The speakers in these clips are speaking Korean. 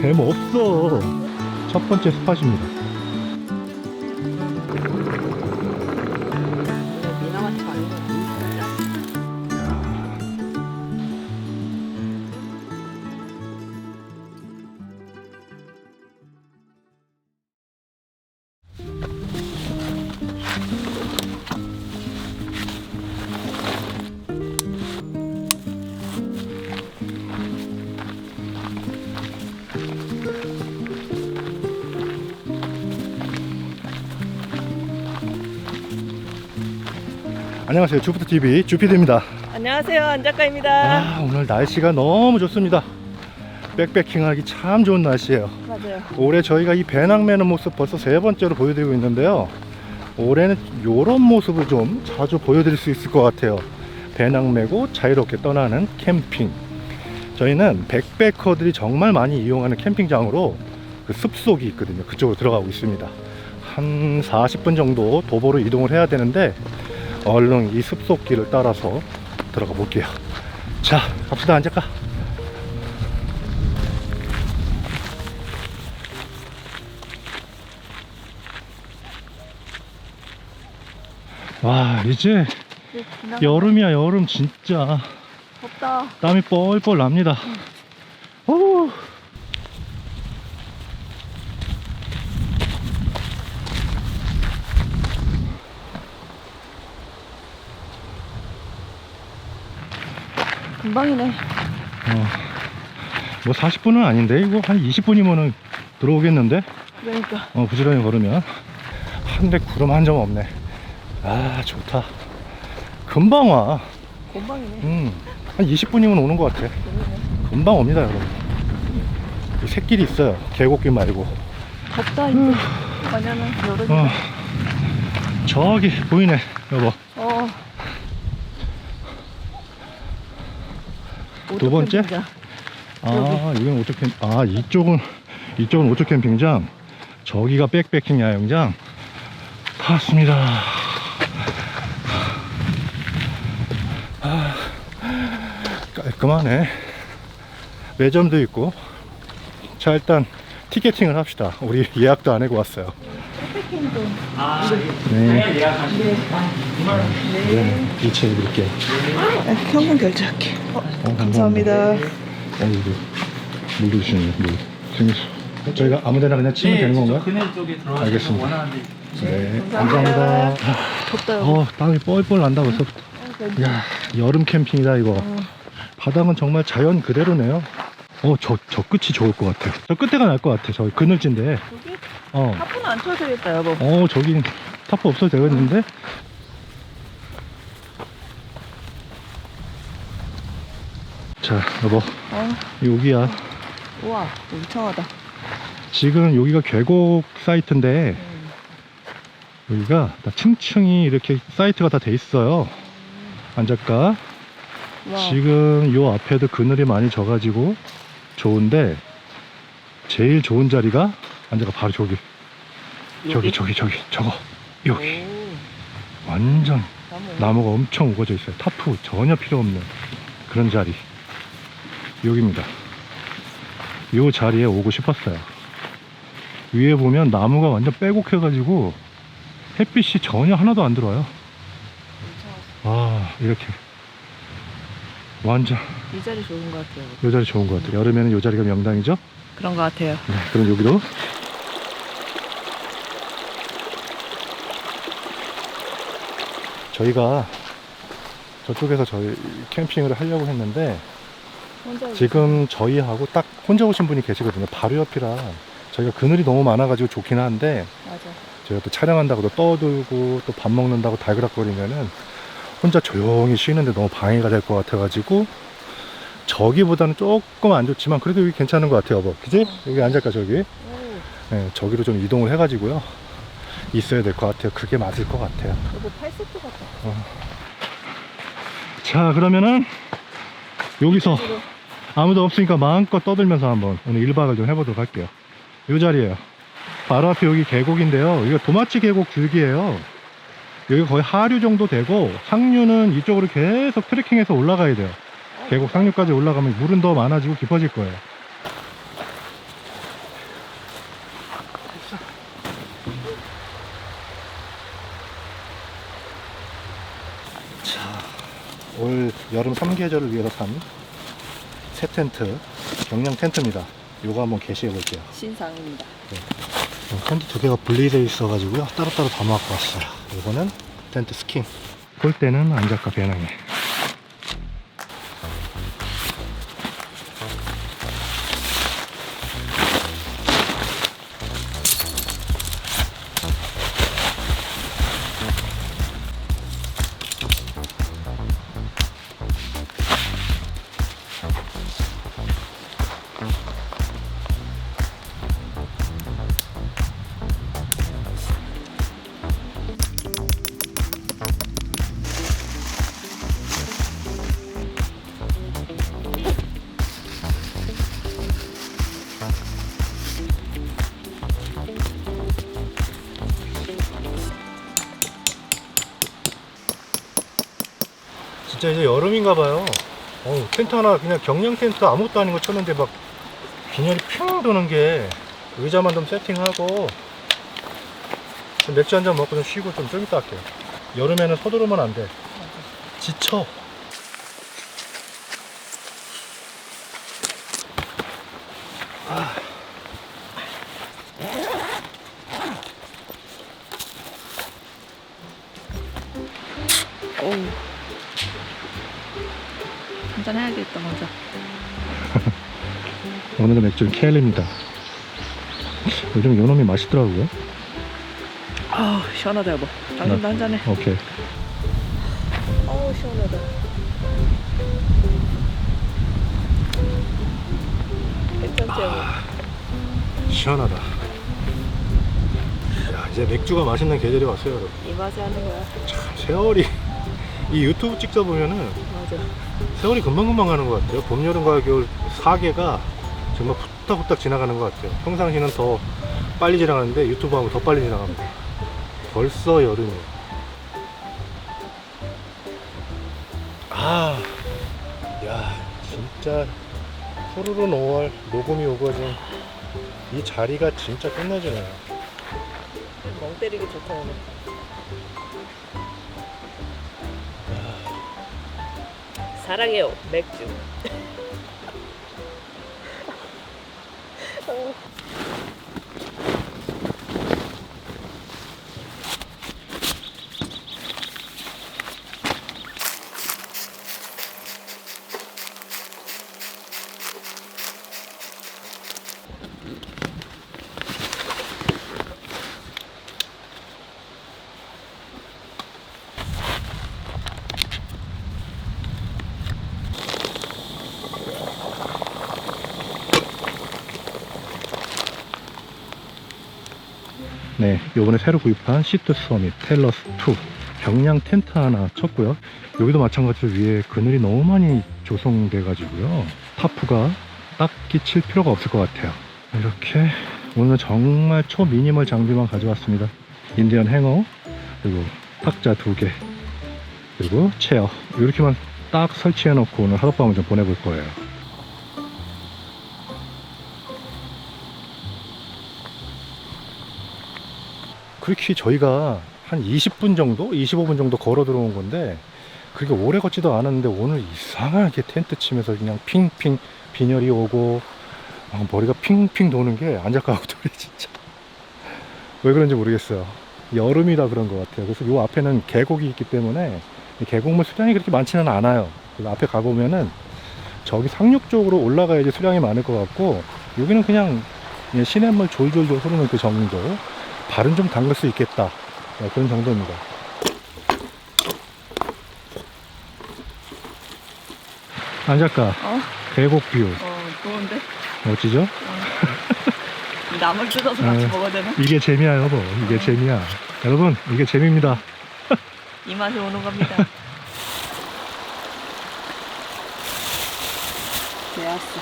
뱀 없어. 첫 번째 스팟입니다 안녕하세요. 주프트TV 주피드입니다. 안녕하세요, 안작가입니다. 아 오늘 날씨가 너무 좋습니다. 백패킹하기 참 좋은 날씨예요. 맞아요. 올해 저희가 이 배낭 매는 모습 벌써 세 번째로 보여드리고 있는데요. 올해는 이런 모습을 좀 자주 보여드릴 수 있을 것 같아요. 배낭 메고 자유롭게 떠나는 캠핑. 저희는 백패커들이 정말 많이 이용하는 캠핑장으로 그 숲속이 있거든요. 그쪽으로 들어가고 있습니다. 한 40분 정도 도보로 이동을 해야 되는데 얼른 이 숲속 길을 따라서 들어가 볼게요. 자 갑시다. 앉을까? 와 이제 여름이야 여름 진짜. 덥다. 땀이 뻘뻘 납니다. 오. 금방이네. 어, 뭐 40분은 아닌데 이거 한 20분이면은 들어오겠는데 그러니까. 어 부지런히 걸으면 한데 구름 한 점 없네 아 좋다 금방 와 금방이네. 음, 한 20분이면 오는 것 같아 금방 옵니다 여러분 이 새길이 있어요 계곡길 말고 덥다, 이제. 왜냐면 여름이다. 어, 저기 보이네 여보 어. 두 번째? 오토캠핑장. 아 이건 오토 캠, 아 이쪽은 이쪽은 오토 캠핑장. 저기가 백패킹 야영장. 봤습니다. 아, 깔끔하네. 매점도 있고. 자 일단 티켓팅을 합시다. 우리 예약도 안 하고 왔어요 백패킹도. 네, 네. 네 이체 드릴게요 아, 현금 결제할게. 어, 어, 감사합니다. 어, 이거 물도 주시네요 물 생겼어 저희가 아무데나 그냥 치면 되는 건가요? 그네 쪽에 들어가시면 알겠습니다. 원하는 데네 감사합니다. 감사합니다 덥다, 여기. 어 땀이 뻘뻘 난다 벌써부터 어, 괜찮아. 야 여름 캠핑이다 이거 어. 바닥은 정말 자연 그대로네요 어 저 저 끝이 좋을 것 같아요 저 끝에가 날 것 같아 저 그늘진데 여기 어, 타프는 안 쳐도 되겠다, 여보. 어 저기 타프 없어도 되겠는데 자 여보 어, 여기야 우와, 울창하다. 지금 여기가 계곡 사이트인데 음. 여기가 다 층층이 이렇게 사이트가 다 돼 있어요 안작가 와. 지금 요 앞에도 그늘이 많이 져가지고 좋은데 제일 좋은 자리가 앉아가 바로 저기. 저기 저기 저기 저거. 여기. 오, 완전 나무. 나무가 엄청 우거져 있어요. 타프 전혀 필요 없는 그런 자리. 여기입니다. 요 자리에 오고 싶었어요. 위에 보면 나무가 완전 빼곡해 가지고 햇빛이 전혀 하나도 안 들어와요. 아 이렇게. 완전. 이 자리 좋은 것 같아요. 요 자리 좋은 것 같아요. 여름에는 요 자리가 명당이죠? 그런 것 같아요. 네, 그럼 여기로 저희가 저쪽에서 저희 캠핑을 하려고 했는데 지금 저희하고 딱 혼자 오신 분이 계시거든요. 바로 옆이라 저희가 그늘이 너무 많아가지고 좋긴 한데 맞아. 저희가 또 촬영한다고 또 떠들고 또 밥 먹는다고 달그락거리면은 혼자 조용히 쉬는데 너무 방해가 될 것 같아가지고 저기보다는 조금 안 좋지만 그래도 여기 괜찮은 것 같아요 여보 그지? 여기 앉을까 저기? 오, 네, 저기로 좀 이동을 해가지고요 있어야 될 것 같아요. 그게 맞을 것 같아요. 여보 팔색도 같다. 자 그러면은 여기서 아무도 없으니까 마음껏 떠들면서 한번 오늘 1박을 좀 해보도록 할게요. 이 자리에요. 바로 앞에 여기 계곡인데요. 이거 도마치 계곡 줄기예요. 여기 거의 하류 정도 되고 상류는 이쪽으로 계속 트레킹해서 올라가야 돼요. 계곡 상류까지 올라가면 물은 더 많아지고 깊어질 거예요 자, 올 여름 3계절을 위해서 산 새 텐트, 경량 텐트입니다. 요거 한번 게시해 볼게요. 신상입니다. 어, 텐트 두 개가 분리되어 있어가지고요. 따로따로 담아 갖고 왔어요. 이거는 텐트 스킨. 볼 때는 안작가 배낭에. 이제 여름인가 봐요. 어우, 텐트 하나 그냥 경량 텐트 아무것도 아닌 거 쳤는데 막 빈혈이 핑 도는 게 의자만 좀 세팅하고 좀 맥주 한 잔 먹고 좀 쉬고 좀 좀 이따 할게요. 여름에는 서두르면 안 돼. 지쳐. 오늘의 맥주는 켈입니다. 요즘 요놈이 맛있더라고요. 아우, 시원하다, 여보. 당신도 한 잔 해. 오케이. 어우, 시원하다. 괜찮지, 여보? 시원하다. 야, 이제 맥주가 맛있는 계절이 왔어요, 여러분. 이 맛에 하는 거야. 참, 세월이 이 유튜브 찍다 보면은 맞아. 세월이 금방금방 가는 것 같아요. 봄, 여름, 가을, 겨울 4개가 정말 후딱후딱 지나가는 것 같아요. 평상시는 더 빨리 지나가는데 유튜브 하면 더 빨리 지나갑니다. 벌써 여름이에요. 아, 야, 진짜 푸르른 5월 녹음이 오거든. 이 자리가 진짜 끝내주네요. 멍 때리기 좋다, 오늘. 사랑해요, 맥주. 哦 네, 요번에 새로 구입한 시트 서밋 텔러스 2 경량 텐트 하나 쳤고요. 여기도 마찬가지로 위에 그늘이 너무 많이 조성돼 가지고요. 타프가 딱히 칠 필요가 없을 것 같아요. 이렇게 오늘 정말 초미니멀 장비만 가져왔습니다. 인디언 행어 그리고 탁자 두개 그리고 체어 이렇게만 딱 설치해 놓고 오늘 하룻밤을 좀 보내볼 거예요. 그렇게 저희가 한 20분 정도, 25분 정도 걸어 들어온 건데 그렇게 오래 걷지도 않았는데 오늘 이상하게 텐트 치면서 그냥 핑핑 빈혈이 오고 막 머리가 핑핑 도는 게 안작가하고들이 진짜 왜 그런지 모르겠어요. 여름이라 그런 것 같아요. 그래서 요 앞에는 계곡이 있기 때문에 이 계곡물 수량이 그렇게 많지는 않아요. 앞에 가보면은 저기 상륙 쪽으로 올라가야지 수량이 많을 것 같고 여기는 그냥 그냥 시냇물 졸졸졸 흐르는 그 정도 발은 좀 담글 수 있겠다 네, 그런 정도입니다 안 작가 어? 계곡 뷰 어, 좋은데? 멋지죠? 나물 뜯어서 같이 네. 먹어야 되나? 이게 재미야 여보 이게 재미야 여러분 이게 재미입니다 이 맛이 오는 겁니다. 좋았어.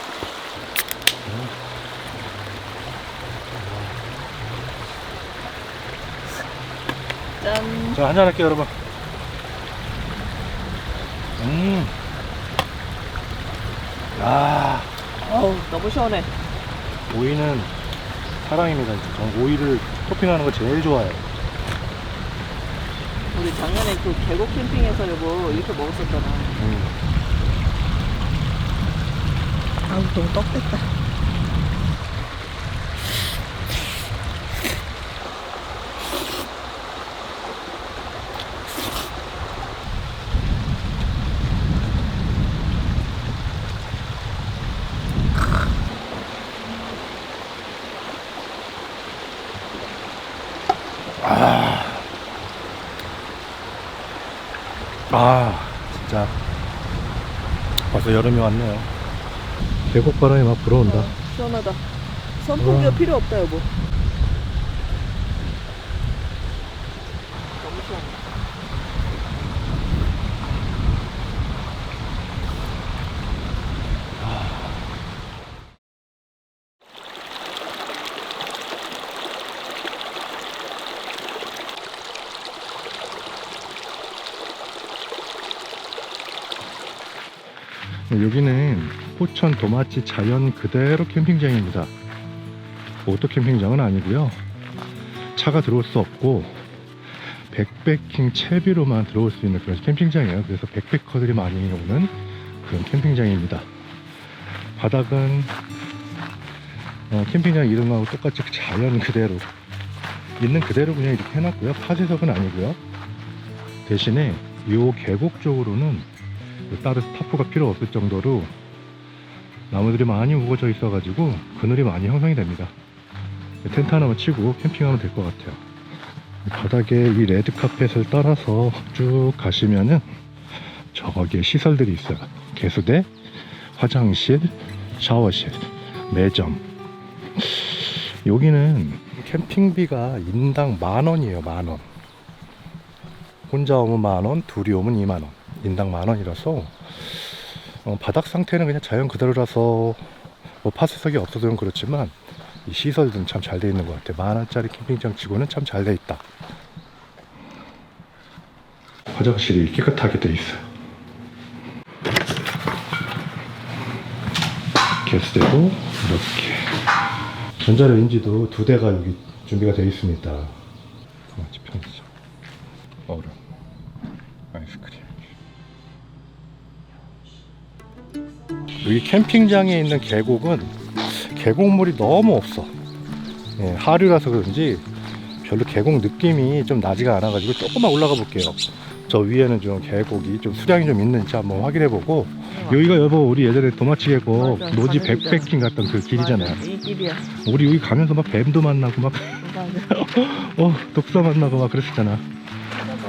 짠. 자 한잔 할게요 여러분 음. 아 어우, 너무 시원해. 오이는 사랑입니다. 진짜. 전 오이를 토핑하는 거 제일 좋아해요. 우리 작년에 그 계곡 캠핑에서 여보 이렇게 먹었었잖아. 음. 아우 너무 떡됐다. 벌써 여름이 왔네요. 계곡 바람이 막 불어온다. 어, 시원하다. 선풍기가 와. 필요 없다 여보. 여기는 포천 도마치 자연 그대로 캠핑장입니다. 오토 캠핑장은 아니고요. 차가 들어올 수 없고 백패킹 채비로만 들어올 수 있는 그런 캠핑장이에요. 그래서 백패커들이 많이 오는 그런 캠핑장입니다. 바닥은 어, 캠핑장 이름하고 똑같이 자연 그대로 있는 그대로 그냥 이렇게 해놨고요. 파쇄석은 아니고요. 대신에 이 계곡 쪽으로는 따로 스타프가 필요 없을 정도로 나무들이 많이 우거져 있어가지고 그늘이 많이 형성이 됩니다. 텐트 하나만 치고 캠핑하면 될 것 같아요. 바닥에 이 레드 카펫을 따라서 쭉 가시면은 저기에 시설들이 있어요. 개수대, 화장실, 샤워실, 매점. 여기는 캠핑비가 인당 만 원이에요, 만 원. 혼자 오면 만 원, 둘이 오면 2만 원. 인당 만 원이라서 어, 바닥 상태는 그냥 자연 그대로라서 뭐 파쇄석이 없어서 좀 그렇지만 이 시설들은 참 잘 돼 있는 것 같아요. 만 원짜리 캠핑장 치고는 참 잘 돼 있다. 화장실이 깨끗하게 돼 있어요. 개수대도 이렇게 전자레인지도 두 대가 여기 준비가 되어 있습니다. 같이 편의점, 얼음, 아이스크림. 여기 캠핑장에 있는 계곡은 계곡물이 너무 없어. 예, 하류라서 그런지 별로 계곡 느낌이 좀 나지가 않아 가지고 조금만 올라가 볼게요. 저 위에는 좀 계곡이 좀 수량이 좀 있는지 한번 확인해 보고 여기가 여보 우리 예전에 도마치 계곡 맞아, 노지 백패킹 갔던 그 길이잖아요. 맞아, 이 길이야. 우리 여기 가면서 막 뱀도 만나고 막. 어, 독사 만나고 막 그랬었잖아.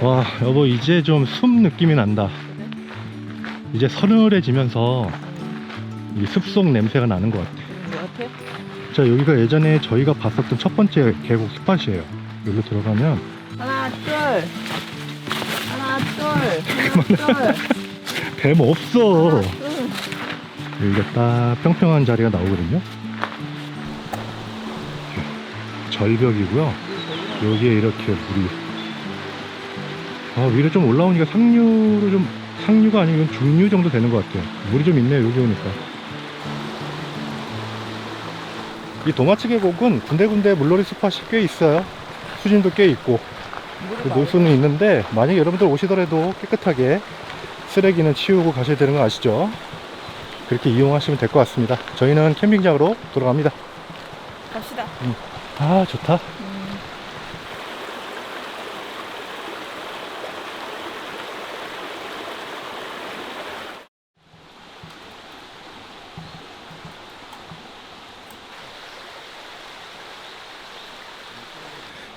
와, 여보, 이제 좀 숨 느낌이 난다. 이제 서늘해지면서 이 습속 냄새가 나는 것 같아. 이 앞에 자, 여기가 예전에 저희가 봤었던 첫 번째 계곡 스팟이에요. 여기로 들어가면 하나 둘 하나 둘 하나 둘 뱀 없어. 둘. 여기가 딱 평평한 자리가 나오거든요. 절벽이고요. 여기에 이렇게 물이 아 위로 좀 올라오니까 상류로 좀 상류가 아니고 중류 정도 되는 것 같아요 물이 좀 있네요 여기 오니까 이 도마치 계곡은 군데군데 물놀이 스팟이 꽤 있어요. 수진도 꽤 있고. 그 노수는 있는데 만약에 여러분들 오시더라도 깨끗하게 쓰레기는 치우고 가셔야 되는 거 아시죠? 그렇게 이용하시면 될 것 같습니다. 저희는 캠핑장으로 돌아갑니다. 갑시다. 아 좋다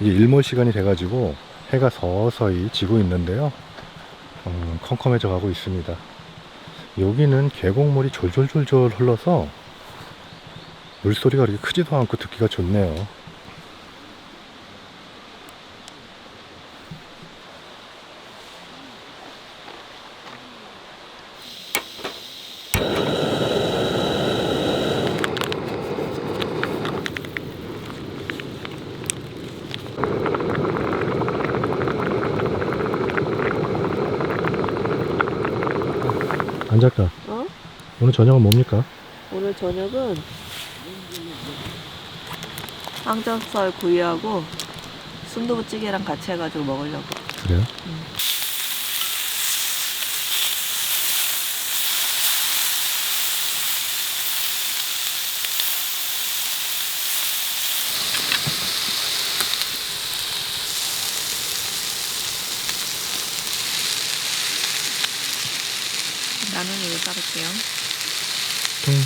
이게 일몰 시간이 돼가지고 해가 서서히 지고 있는데요. 어, 컴컴해져 가고 있습니다. 여기는 계곡물이 졸졸졸졸 흘러서 물소리가 그렇게 크지도 않고 듣기가 좋네요. 안 작가. 어? 오늘 저녁은 뭡니까? 오늘 저녁은 항정살 구이하고 순두부찌개랑 같이 해가지고 먹으려고. 그래요? 나는 이거 자를게요. 응.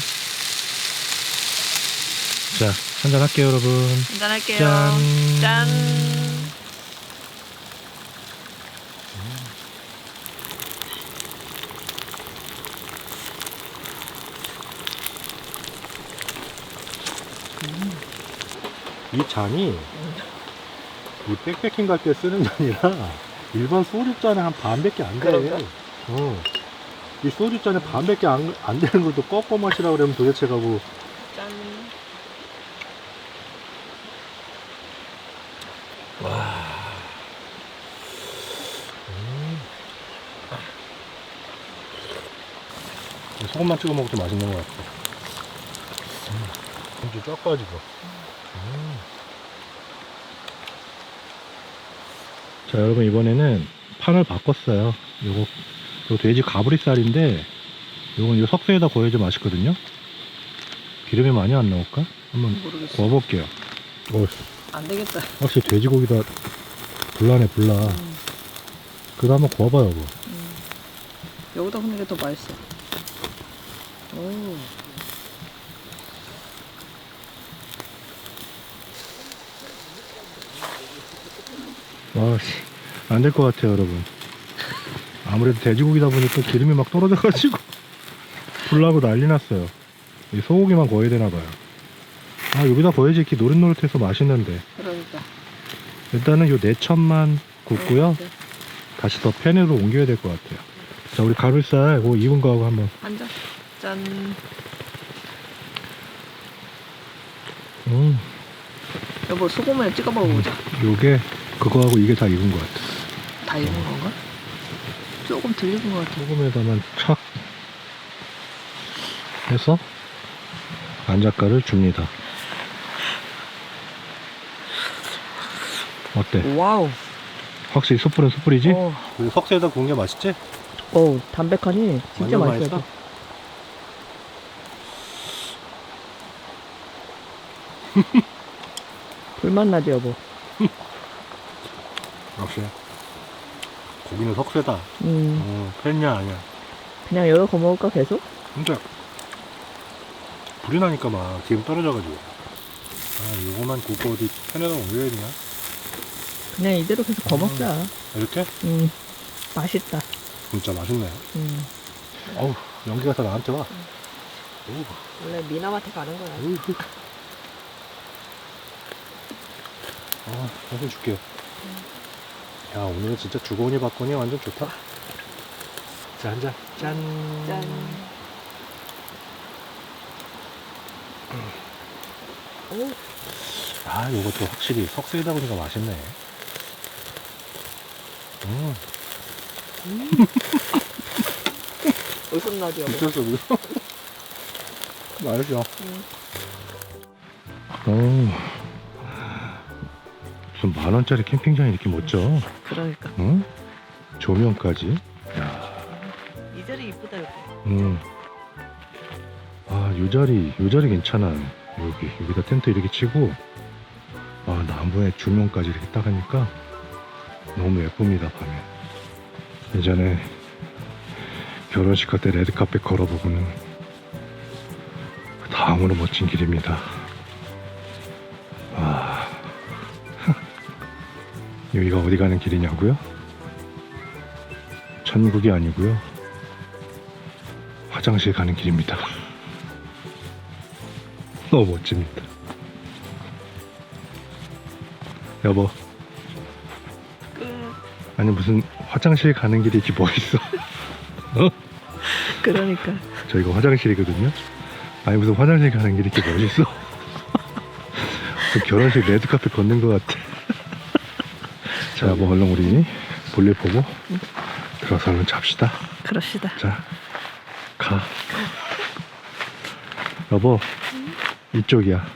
자, 한잔 할게요, 여러분. 한잔 할게요. 짠. 짠. 이 잔이 이 백패킹 갈 때 쓰는 잔이라 일반 소주잔의 한 반밖에 안 돼. 그런가? 어. 이 소주잔의 반밖에 안, 안 되는 것도 꺾어 마시라 그러면 도대체 가고 짠. 소금만 찍어 먹어도 맛있는 것 같아. 음, 진짜 쫙 빠지고. 음. 자, 여러분 이번에는 판을 바꿨어요. 요거, 요 돼지 가브리살인데, 요건 요 석쇠에다 구워야지 맛있거든요. 기름이 많이 안 나올까? 한번 모르겠어. 구워볼게요. 어, 안 되겠다. 확실히 돼지고기다 불나네, 불나. 음, 그거 한번 구워봐요, 뭐. 음. 여기다 굽는 게더 맛있어. 오. 와씨 안될 것 같아요 여러분 아무래도 돼지고기다 보니까 기름이 막 떨어져가지고 불나고 난리 났어요 이 소고기만 구워야 되나봐요 아 여기다 구워야지 이렇게 노릇노릇해서 맛있는데 그러니까. 일단은 요 내천만 굽고요 네. 다시 더 팬으로 옮겨야 될 것 같아요 자 우리 가루살 그거 익은 거하고 한번 한 잔. 짠. 음 여보 소금에 찍어 먹어보자. 요게 그거하고 이게 다 익은 것 같아 다 익은 건가? 조금 덜 익은 것 같아. 소금에다만 착 해서 안작가를 줍니다. 어때? 와우. 확실히 숯불은 숯불이지? 어, 그 석쇠에다 구운 게 맛있지? 어 담백하니 진짜 완전 맛있어. 맛있어? 불맛 나지 여보. 역시 고기는 석쇠다. 음, 어, 팬냐 아니야. 그냥 여기 거 먹을까 계속? 진짜 불이 나니까 막 기름 떨어져가지고. 아 요거만 굽고 어디 팬에다 옮겨야 되냐? 그냥 이대로 계속 거 먹자. 이렇게? 음, 맛있다. 진짜 맛있네. 음, 어우 연기가 다 나한테 와. 어우. 원래 미남한테 가는 거야. 으흐. 아, 한번 줄게요. 야, 오늘은 진짜 주거니 받거니 완전 좋다. 자, 한 잔. 짠. 짠. 오, 아, 요것도 확실히 석쇠에다 보니까 맛있네. 음, 웃음 나지 여보. 미쳤어, 미쳤어. 맛있어. 음. 어 무슨 만 원짜리 캠핑장이 이렇게 멋져. 그러니까. 응? 조명까지. 이 자리 이쁘다 여보. 음. 아, 요 자리, 요 자리 괜찮아. 여기, 여기다 텐트 이렇게 치고, 아, 나무에 조명까지 이렇게 딱 하니까 너무 예쁩니다, 밤에. 예전에 결혼식 할 때 레드카펫 걸어보고는 그 다음으로 멋진 길입니다. 여기가 어디 가는 길이냐고요? 천국이 아니고요. 화장실 가는 길입니다. 너무 멋집니다. 여보, 끝. 아니 무슨 화장실 가는 길이 이렇게 멋있어? 그러니까. 저희가 화장실이거든요. 아니 무슨 화장실 가는 길이 이렇게 멋있어? 그 결혼식 레드카펫 걷는 것 같아. 자, 뭐 얼른 우리 볼일 보고 들어서 얼른 잡시다. 그럽시다. 자, 가. 여보, 이쪽이야.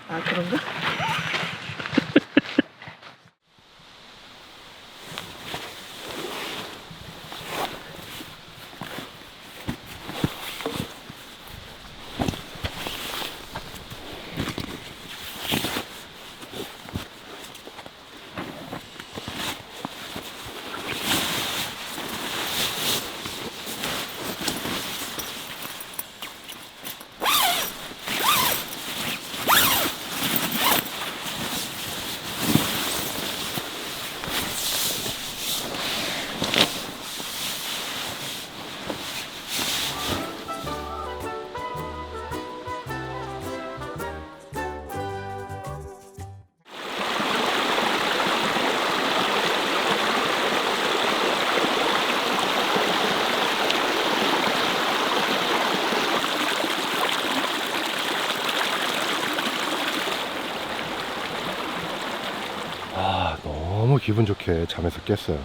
기분 좋게 잠에서 깼어요.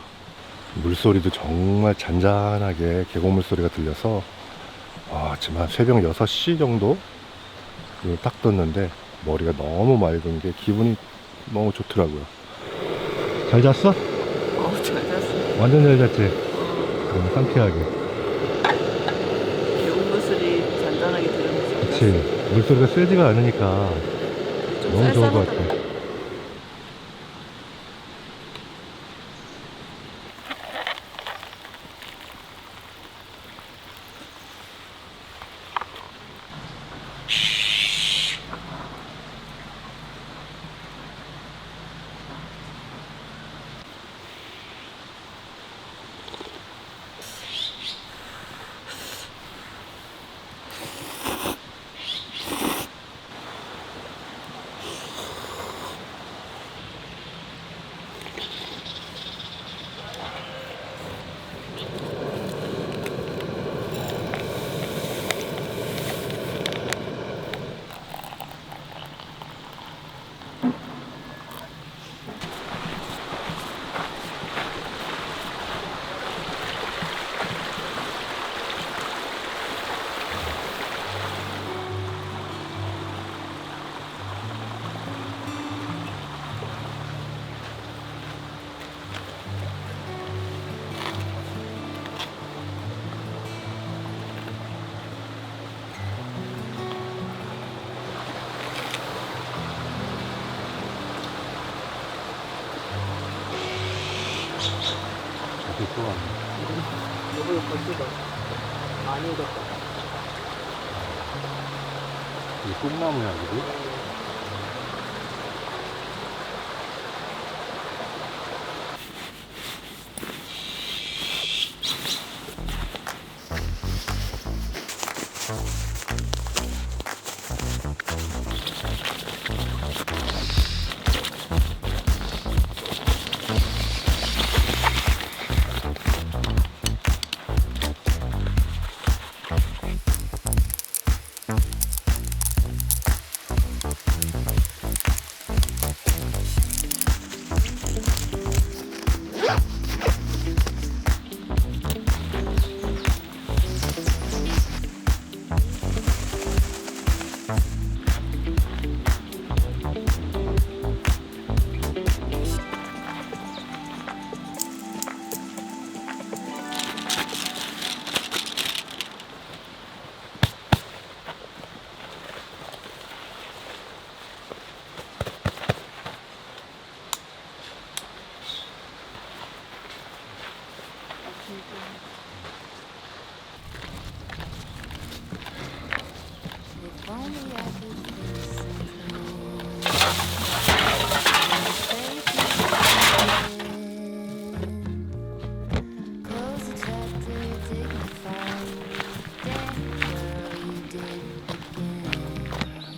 물소리도 정말 잔잔하게 계곡물 소리가 들려서 아, 지금 한 새벽 6시 정도 딱 떴는데 머리가 너무 맑은 게 기분이 너무 좋더라고요. 잘 잤어? 어우 잘 잤어. 완전 잘 잤지? 너무 상쾌하게. 계곡물 소리 잔잔하게 들으면서. 그치. 물소리가 세지가 않으니까 좀 너무 좋은 것. 같아.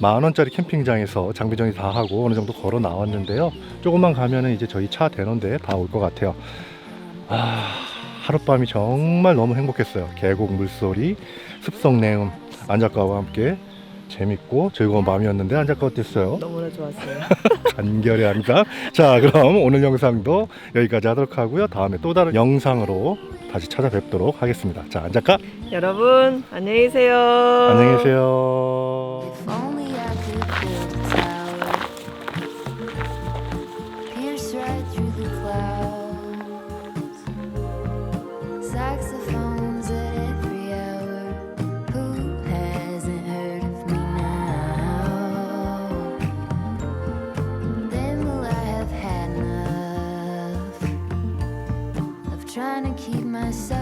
만 원짜리 캠핑장에서 장비 정리 다 하고 어느 정도 걸어 나왔는데요. 조금만 가면은 이제 저희 차 대는데 다 올 것 같아요. 아, 하룻밤이 정말 너무 행복했어요. 계곡 물소리, 습성 내음, 안작가와 함께 재밌고 즐거운 밤이었는데 안작가 어땠어요? 너무나 좋았어요. 간결의 한강. 자, 그럼 오늘 영상도 여기까지 하도록 하고요. 다음에 또 다른 영상으로 다시 찾아뵙도록 하겠습니다. 자, 안작가 여러분 안녕히 계세요. 안녕히 계세요. myself.